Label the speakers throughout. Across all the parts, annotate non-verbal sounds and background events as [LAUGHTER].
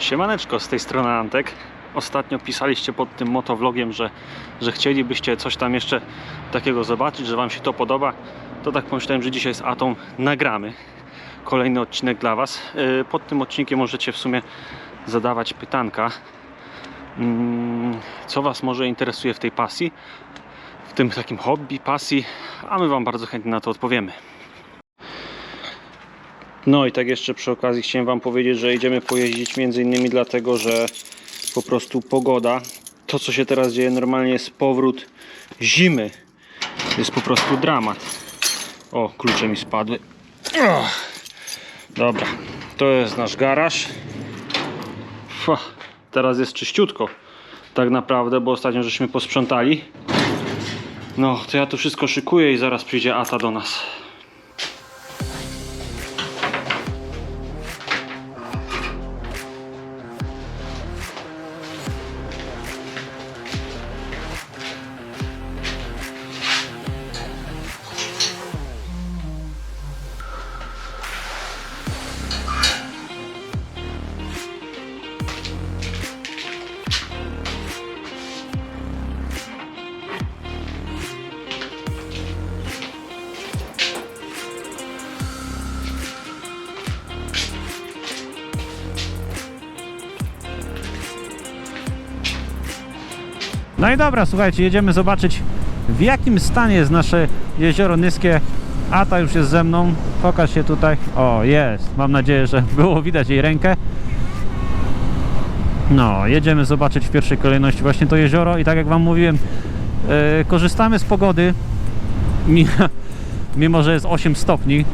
Speaker 1: Siemaneczko, z tej strony Antek. Ostatnio pisaliście pod tym motovlogiem, że, że chcielibyście coś tam jeszcze takiego zobaczyć, że Wam się to podoba. To tak pomyślałem, że dzisiaj z Atą nagramy kolejny odcinek dla Was. Yy, Pod tym odcinkiem możecie w sumie zadawać pytanka, Mm, co Was może interesuje w tej pasji, w tym takim hobby, pasji, a my Wam bardzo chętnie na to odpowiemy. No i tak jeszcze przy okazji chciałem Wam powiedzieć, że idziemy pojeździć między innymi dlatego, że po prostu pogoda, to co się teraz dzieje normalnie jest powrót zimy. Jest po prostu dramat. O, klucze mi spadły. Dobra, to jest nasz garaż. Fua, teraz jest czyściutko. Tak naprawdę, bo ostatnio żeśmy posprzątali. No, to ja tu wszystko szykuję i zaraz przyjdzie Ata do nas.
Speaker 2: No i dobra, słuchajcie, jedziemy zobaczyć w jakim stanie jest nasze jezioro Nyskie. Ata już jest ze mną. Pokaż się tutaj. O, jest. Mam nadzieję, że [LAUGHS] było widać jej rękę. No, jedziemy zobaczyć w pierwszej kolejności właśnie to jezioro i tak jak Wam mówiłem, e, korzystamy z pogody, [LAUGHS] mi- mimo że jest 8 stopni,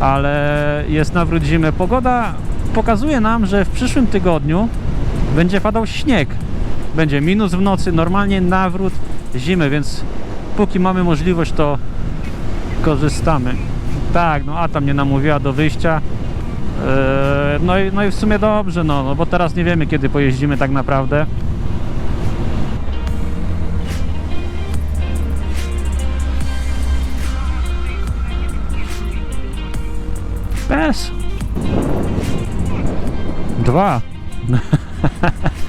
Speaker 2: ale jest nawrót zimy. Pogoda pokazuje nam, że w przyszłym tygodniu będzie padał śnieg. Będzie minus w nocy, normalnie nawrót zimy, więc póki mamy możliwość, to korzystamy. Tak, no Ata mnie namówiła do wyjścia. Eee, No i, no i w sumie dobrze, no, no bo teraz nie wiemy kiedy pojeździmy tak naprawdę. Bez. Dwa. [LAUGHS]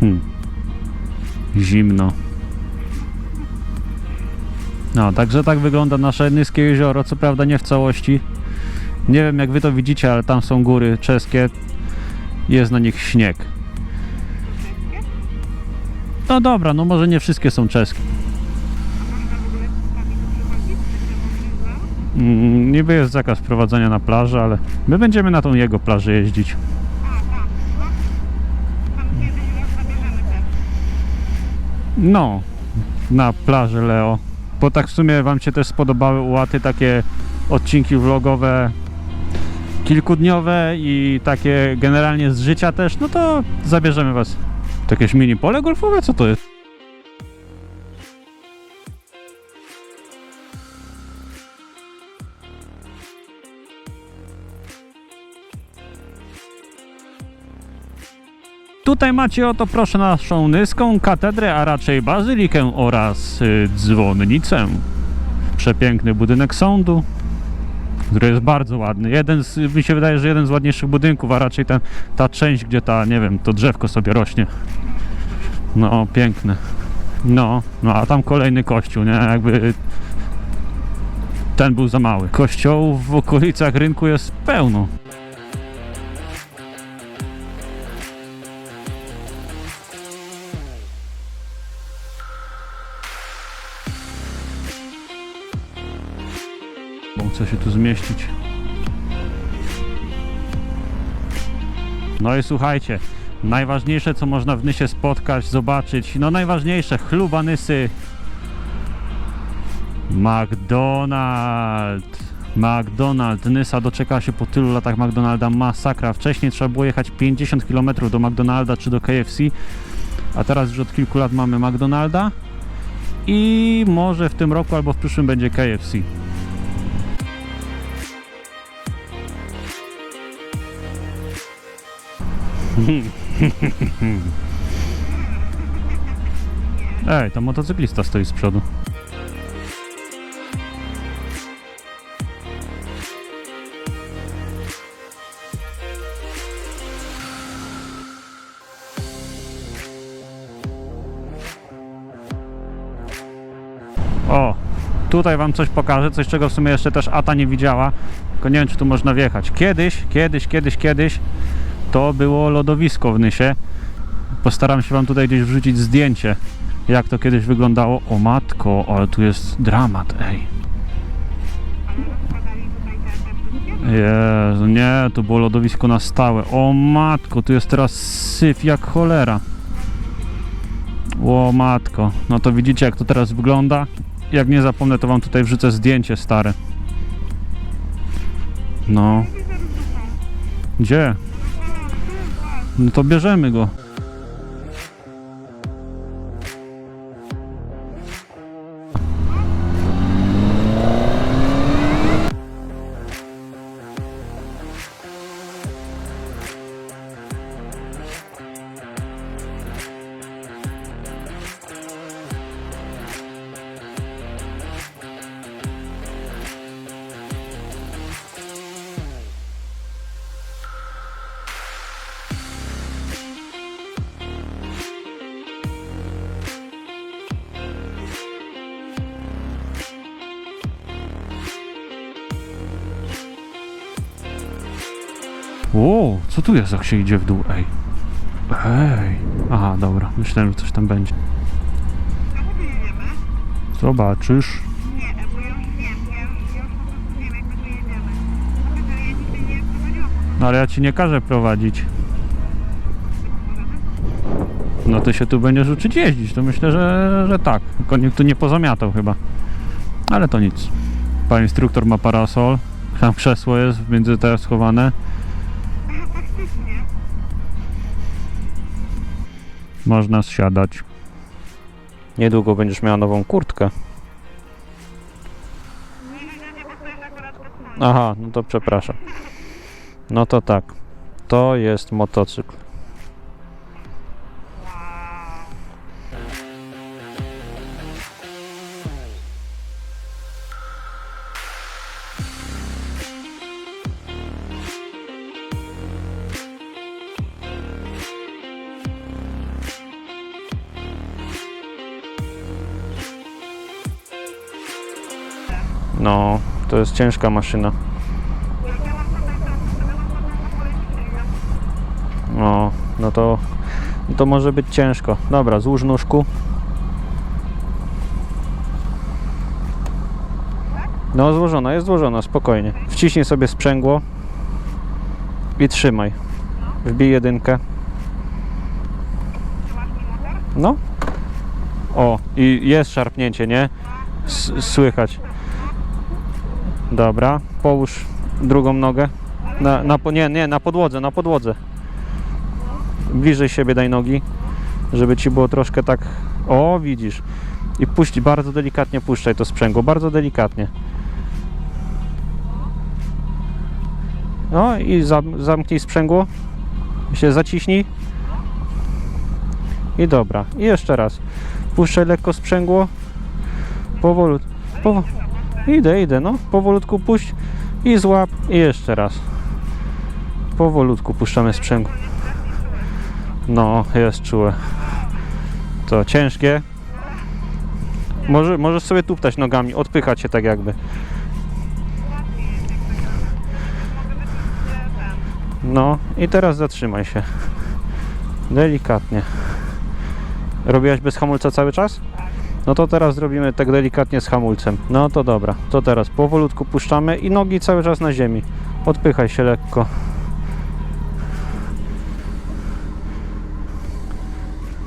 Speaker 2: Hmm. Zimno. No, także tak wygląda nasze Nyskie jezioro, co prawda nie w całości. Nie wiem jak wy to widzicie, ale tam są góry czeskie. Jest na nich śnieg. No dobra, no może nie wszystkie są czeskie. Mm, niby jest zakaz prowadzenia na plaży, ale my będziemy na tą jego plażę jeździć. No, na plaży Leo. Bo tak w sumie Wam się też spodobały ułaty takie odcinki vlogowe kilkudniowe i takie generalnie z życia też, no to zabierzemy Was. To jakieś mini pole golfowe? Co to jest? Tutaj macie oto proszę naszą nyską katedrę, a raczej bazylikę oraz y, dzwonnicę. Przepiękny budynek sądu, który jest bardzo ładny. Jeden z, mi się wydaje, że jeden z ładniejszych budynków, a raczej ten, ta część, gdzie ta, nie wiem, to drzewko sobie rośnie. No, piękny. No, no a tam kolejny kościół, nie? Jakby ten był za mały. Kościołów w okolicach rynku jest pełno. Chcę się tu zmieścić. No i słuchajcie, najważniejsze co można w Nysie spotkać, zobaczyć, no najważniejsze, chluba Nysy. McDonald. McDonald. Nysa doczekała się po tylu latach McDonalda. Masakra. Wcześniej trzeba było jechać 50 km do McDonalda czy do KFC, a teraz już od kilku lat mamy McDonalda i może w tym roku albo w przyszłym będzie KFC. [LAUGHS]
Speaker 3: Ej, to motocyklista stoi z przodu. O, tutaj wam coś pokażę, coś czego w sumie jeszcze też Ata nie widziała. Tylko nie wiem, czy tu można wjechać. Kiedyś, kiedyś, kiedyś, kiedyś to było lodowisko w Nysie. Postaram się wam tutaj gdzieś wrzucić zdjęcie, jak to kiedyś wyglądało. O matko, ale tu jest dramat, ej. Jezu, nie, to było lodowisko na stałe. O matko, tu jest teraz syf jak cholera. O matko, no to widzicie jak to teraz wygląda. Jak nie zapomnę, to wam tutaj wrzucę zdjęcie stare. No. Gdzie? No to bierzemy go. Ło, co tu jest jak się idzie w dół? Ej. Ej. Aha, dobra. Myślałem, że coś tam będzie. Zobaczysz. No ale ja ci nie każę prowadzić. No ty się tu będziesz uczyć jeździć, to myślę, że, że tak. Tylko nikt tu nie pozamiatał chyba. Ale to nic. Pan instruktor ma parasol. Tam krzesło jest między te schowane. Można zsiadać.
Speaker 2: Niedługo będziesz miała nową kurtkę. Aha, no to przepraszam. No to tak. To jest motocykl. No, to jest ciężka maszyna.
Speaker 4: Mam tutaj to.
Speaker 2: No, no to, może być ciężko. Dobra, złóż nóżku. No, złożona, jest złożona, spokojnie. Wciśnij sobie sprzęgło i trzymaj. Wbij jedynkę. No. O, i jest szarpnięcie, nie? S słychać. Dobra, połóż drugą nogę. Na, na, nie, nie, na podłodze, na podłodze. Bliżej siebie daj nogi, żeby ci było troszkę tak. O, widzisz. I puść, bardzo delikatnie puszczaj to sprzęgło, bardzo delikatnie. No i zam, zamknij sprzęgło. Się zaciśnij. I dobra. I jeszcze raz. Puszczaj lekko sprzęgło. Powolut. Powo idę, idę, no. Powolutku puść i złap. I jeszcze raz. Powolutku puszczamy sprzęgło. No, jest czułe. To ciężkie. Może, możesz sobie tuptać nogami, odpychać się tak jakby. No i teraz zatrzymaj się. Delikatnie. Robiłaś bez hamulca cały czas? No to teraz zrobimy tak delikatnie z hamulcem. No to dobra, to teraz powolutku puszczamy i nogi cały czas na ziemi. Odpychaj się lekko.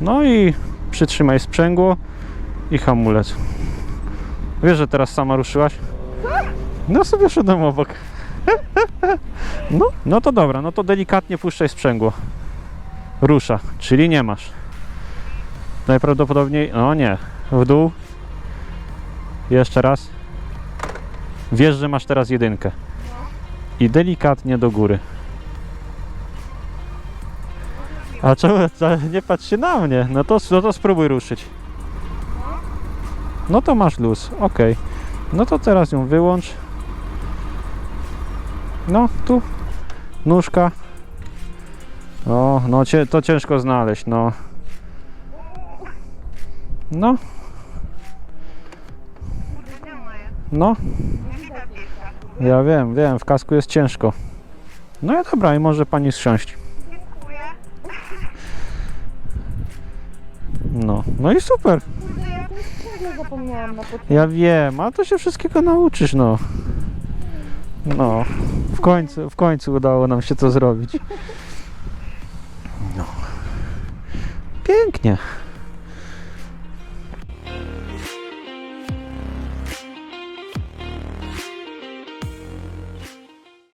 Speaker 2: No i przytrzymaj sprzęgło i hamulec. Wiesz, że teraz sama ruszyłaś? No sobie szedłem obok. [LAUGHS] No, no to dobra, no to delikatnie puszczaj sprzęgło. Rusza, czyli nie masz. Najprawdopodobniej, no nie, w dół. Jeszcze raz. Wiesz, że masz teraz jedynkę. I delikatnie do góry. A czemu? Nie patrz się na mnie. No to, no to spróbuj ruszyć. No to masz luz, ok. No to teraz ją wyłącz. No, tu nóżka. O, no to ciężko znaleźć, no. No, no, ja wiem, wiem, w kasku jest ciężko. No i dobra, i może pani zsiąść. No, no i super. Ja wiem, a to się wszystkiego nauczysz, no. No, w końcu, w końcu udało nam się to zrobić. No. Pięknie.